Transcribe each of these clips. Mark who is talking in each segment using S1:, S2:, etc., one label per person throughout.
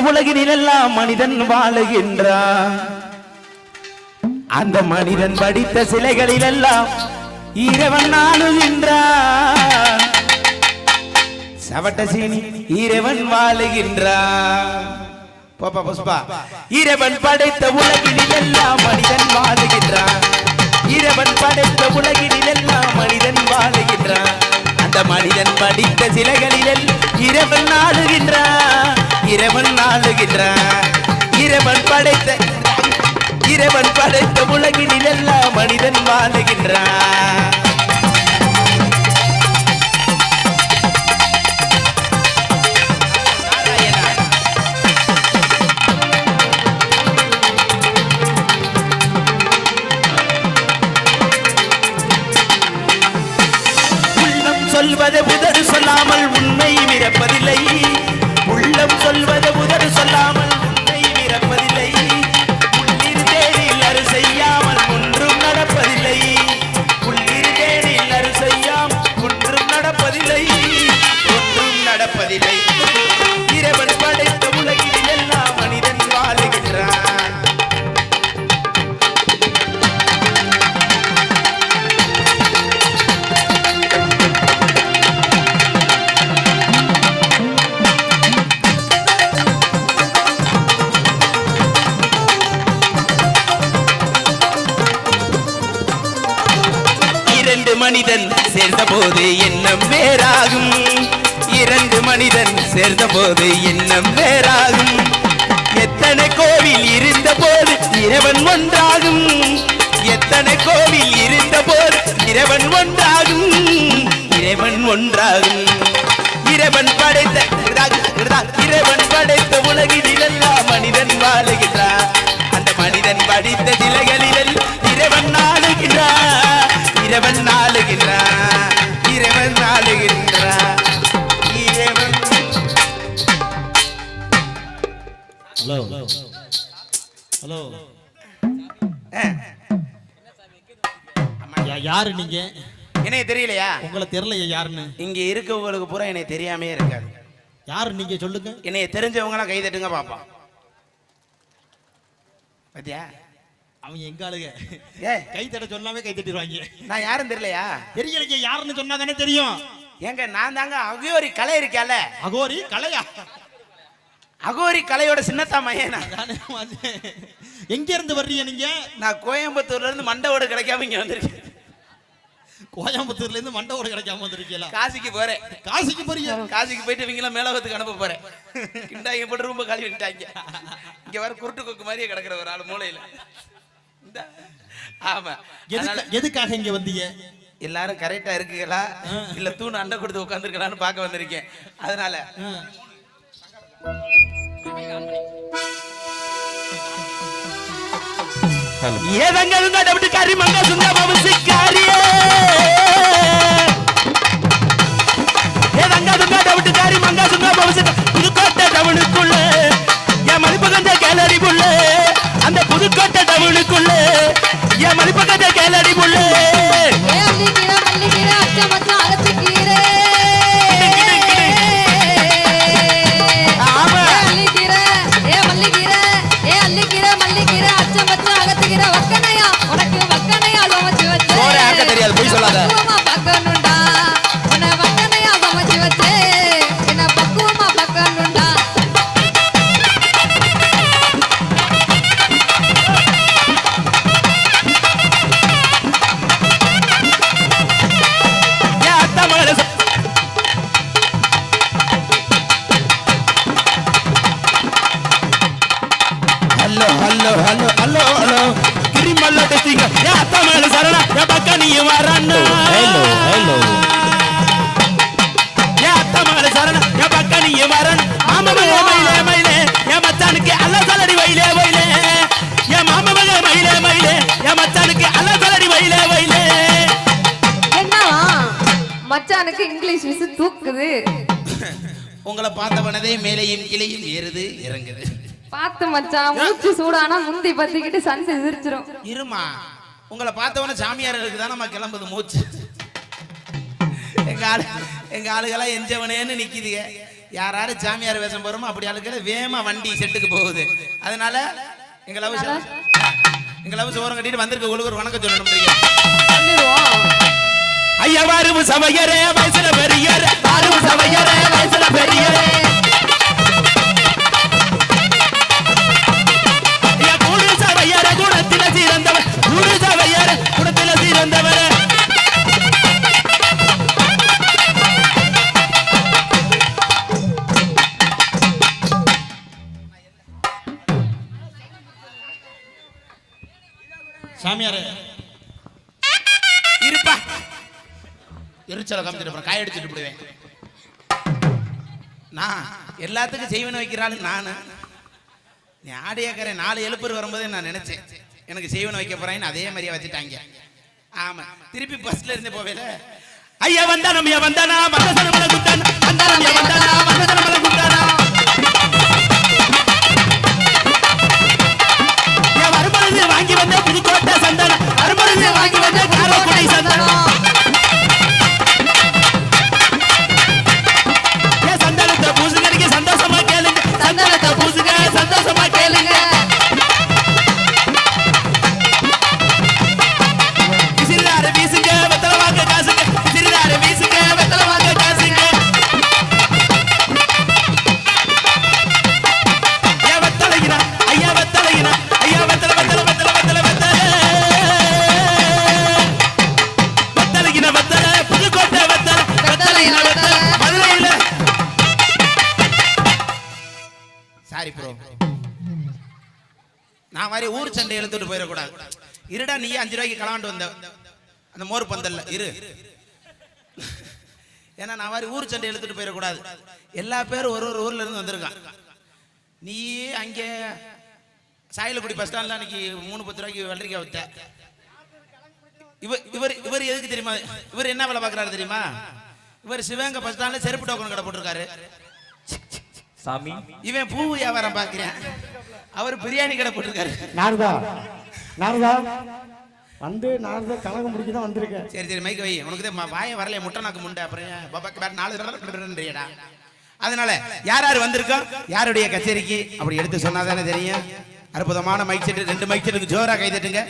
S1: உலகினில் எல்லாம் மனிதன் வாழுகின்றான். அந்த மனிதன் படித்த சிலைகளில் எல்லாம் இறைவன் ஆளுகின்றான் சவட்ட சீனி இறைவன் வாழுகின்றான். போப்பா புஷ்பா. இறைவன் படைத்த உலகினில் எல்லாம் மனிதன் வாழுகின்றான். இறைவன் படைத்த உலகினில் எல்லாம் மனிதன் வாழுகின்றான். அந்த மனிதன் படித்த சிலைகளில் இறைவன் ஆளுகின்றான் இறைவன் ஆளுகின்றான் இறைவன் படைத்த இறைவன் படைத்த உலகினில் எல்லாம் மனிதன் வாழுகின்றான் சொல்வது உள்ளம் சொல்வதை சொல்லாமல் உண்மை மிரப்பதில்லை மனிதன் சேர்ந்த போது எண்ணம் வேறாகும். இரண்டு மனிதன் சேர்ந்த போது எண்ணம் வேறாகும். எத்தனை கோவில் இருந்த போது இறைவன் ஒன்றாகும். எத்தனை கோவில் இருந்த போது இறைவன் ஒன்றாகும். இறைவன் ஒன்றாகும். இறைவன் படைத்த இறைவன் படைத்த உலகில் எல்லாம் மனிதன் வாழுகின்றான் அந்த மனிதன் படித்த
S2: திலகன் யாரு நீங்க?
S1: என்னைய தெரியலையா?
S2: உங்களை தெரியலையே யாருன்னு?
S1: இங்க இருக்கவங்களுக்கு பூரா என்னை தெரியாமே இருக்காது.
S2: யாரு நீங்க சொல்லுங்க?
S1: என்னைய தெரிஞ்சவங்களாம் கை தட்டுங்க பாப்போம் பாத்தியா?
S2: அவங்க எங்க ஆளுங்க
S1: ஏ.
S2: கை தட்ட சொல்லாமே கை தட்டிடுவாங்க
S1: நான் யாரும் தெரியலையா?
S2: தெரியலைங்க யாருன்னு சொன்னா தானே தெரியும்.
S1: ஏங்க நான் தாங்க அகோரி கலை இருக்கால
S2: அகோரி கலையா?
S1: அகோரி கலையோட சின்னத்தா மையனா.
S2: எங்க இருந்து வர்றீங்க நீங்க?
S1: நான் கோயம்புத்தூர்ல இருந்து மண்டவோடு கிடைக்காம இங்க வந்திருக்கேன்.
S2: கோயம்புத்தூர்ல இருந்து மண்டவோட கிடைக்காம வந்திருக்கீங்களா?
S1: காசிக்கு போறேன்.
S2: காசிக்கு போறீங்க?
S1: காசிக்கு போயிட்டு இவங்களாம் மேலவத்துக்கு அனுப்ப போறேன். கிண்டாங்க போட்டு ரொம்ப காலி விட்டாங்க இங்க வர குருட்டு கொக்கு மாதிரியே கிடக்குற ஒரு ஆள் இந்தா. ஆமா.
S2: எதுக்காக இங்க வந்தீங்க?
S1: எல்லாரும் கரெக்டா இருக்குங்களா? இல்ல தூண் அண்டை கொடுத்து உட்காந்துருக்கலான்னு பார்க்க வந்திருக்கேன். அதனால.
S2: ஆ.
S1: ஏதங்களும் கடவுட்டு கறி மங்க சுங்க அவனுக்குள்ளே என் மதிப்பக்கத்தை கேளடி புள்ள மச்சானுக்கு
S3: இங்கிலீஷ் விசு தூக்குது.
S1: உங்களை பார்த்தவனதே மேலேயும் கிளையும் ஏறுது இறங்குது.
S3: பார்த்து மச்சான் மூச்சு சூடானா முந்தி பத்திக்கிட்டு சந்தி சிரிச்சிரும்
S1: இருமா உங்களை பார்த்தவன சாமியார் இருக்குதான் நம்ம கிளம்புது மூச்சு. எங்க ஆளு எங்க ஆளுகெல்லாம் எஞ்சவனேன்னு நிக்குதுங்க.
S2: யாராரு சாமியார் வேஷம் போறோமோ அப்படி ஆளுக்கு வேமா வண்டி செட்டுக்கு போகுது. அதனால எங்க லவ் எங்க லவ் சோரம் கட்டிட்டு வந்திருக்க உங்களுக்கு ஒரு வணக்கம் சொல்லணும்
S1: ஐயா வரும் சமையரே வயசுல பெரியரே வரும் சமையரே வயசுல பெரியரே
S2: காமிச்சிட்டு அப்புறம் காய அடிச்சுட்டு போடுவேன் நான் எல்லாத்துக்கும் செய்வன வைக்கிறாள் நான். நீ ஆடியாக்கரை நாலு எழுப்பர் வரும்போதே நான் நினைச்சேன் எனக்கு செய்வன வைக்க போறேன்னு அதே மாதிரியே வச்சுட்டாங்க. ஆமா திருப்பி பஸ்ல இருந்து போவேல.
S1: ஐயா வந்தானம் ஐயா வந்தானா? மந்தசன மலை குத்தானா. வந்தானம் ஐயா வந்தானா? மந்தசன மலை குத்தானா? ஐயா வரும்பொழுது வாங்கி வந்த புதுக்கோட்டை சந்தானம். வரும்பொழுது வாங்கி வந்த காரக்குடி
S2: இழுத்துட்டு போயிடக்கூடாது. இருடா நீ அஞ்சு ரூபாய்க்கு கலாண்டு வந்த. அந்த மோர் பந்தல்ல இரு. ஏன்னா நான் மாதிரி ஊர் சண்டை இழுத்துட்டு போயிடக்கூடாது. எல்லா பேரும் ஒரு ஒரு ஊர்ல இருந்து வந்திருக்கான். நீ அங்கே சாயலக்குடி பஸ் ஸ்டாண்ட்ல அன்னைக்கு மூணு பத்து ரூபாய்க்கு வெள்ளரிக்காய் வித்த. இவர் இவர் இவர் எதுக்கு தெரியுமா? இவர் என்ன வேலை பார்க்கறாரு தெரியுமா? இவர் சிவகங்கை பஸ் ஸ்டாண்ட்ல செருப்பு டோக்கன் கடை போட்டிருக்காரு.
S4: சாமி.
S2: இவன் பூ வியாபாரம் பார்க்கிறேன். அவர் பிரியாணி கடை போட்டிருக்காரு.
S5: நாரதா நாரதா. வந்து நாரதா கலகம் முடிக்க தான் வந்திருக்கேன்.
S2: சரி சரி மைக் வை. உனக்கு தான் வாயை வரலையே முட்டை நாக்கு முண்டை. அப்புறம் பாப்பாக்கு நாலு தடவைடா அதனால யார் யார் வந்திருக்கோம் யாருடைய கச்சேரிக்கு? அப்படி எடுத்து சொன்னா தானே தெரியும். அற்புதமான மைக் செட்டு ரெண்டு மைக் செட்டுக்கு ஜோரா கை தட்டுங்க.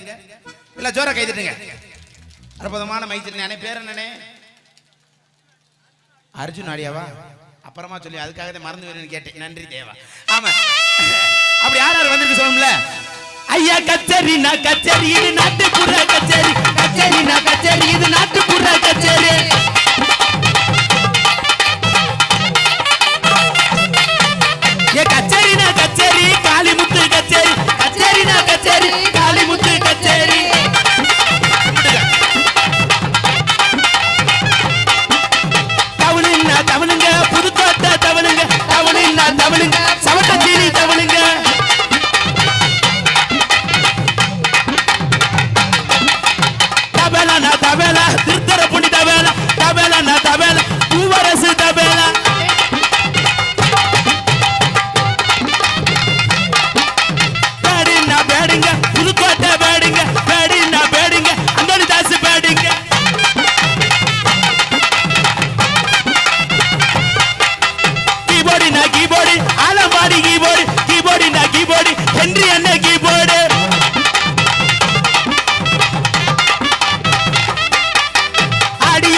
S2: இல்ல ஜோரா கை தட்டுங்க. அற்புதமான மைக் செட்டு நானே பேர் என்னனே அர்ஜுன் ஆடியாவா? அப்புறமா சொல்லி அதுக்காக தான் மறந்து வேணும்னு கேட்டேன். நன்றி தேவா. ஆமா. அப்படி யார் யார் வந்திருக்கு சொல்லணும்ல
S1: ஐயா கச்சேரி நான் கச்சேரி இது நாட்டுப்புற கச்சேரி. கச்சேரி நான் கச்சேரி இது நாட்டுப்புற கச்சேரி. ஏ கச்சேரி நான் கச்சேரி காளிமுத்து கச்சேரி. கச்சேரி நான் கச்சேரி.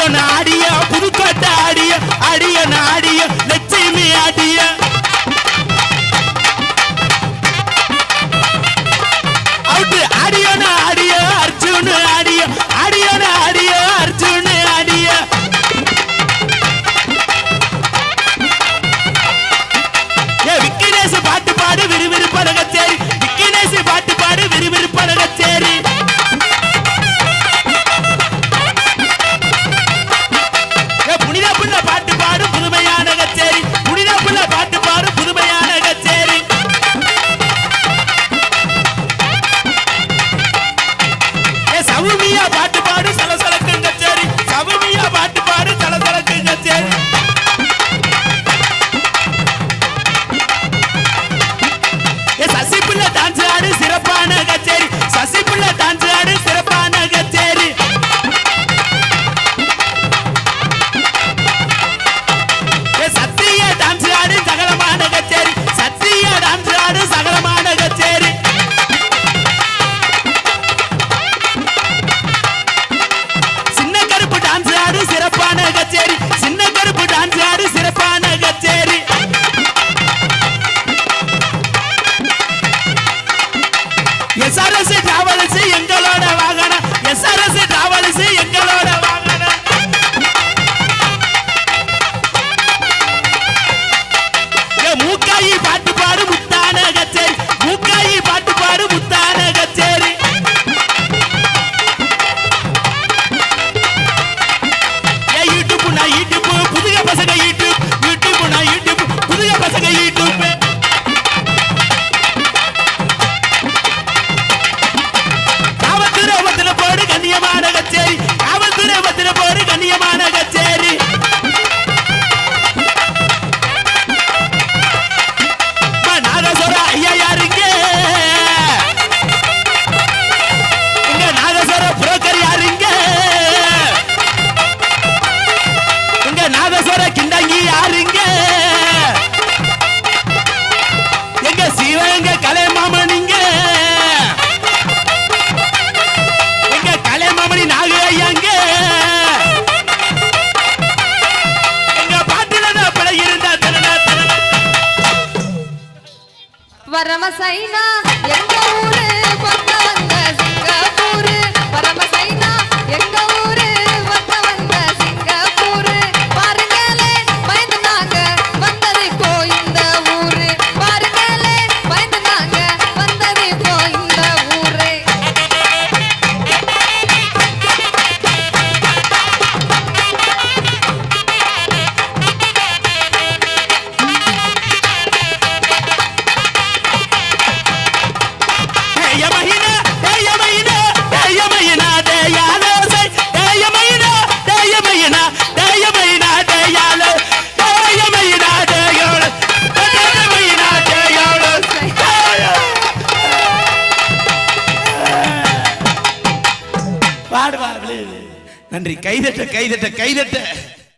S1: அடிய புதுக்கோட்டை அடிய அடிய நாடிய லட்சுமி அடிய. நன்றி. கைதட்ட கைதட்ட கைதட்ட.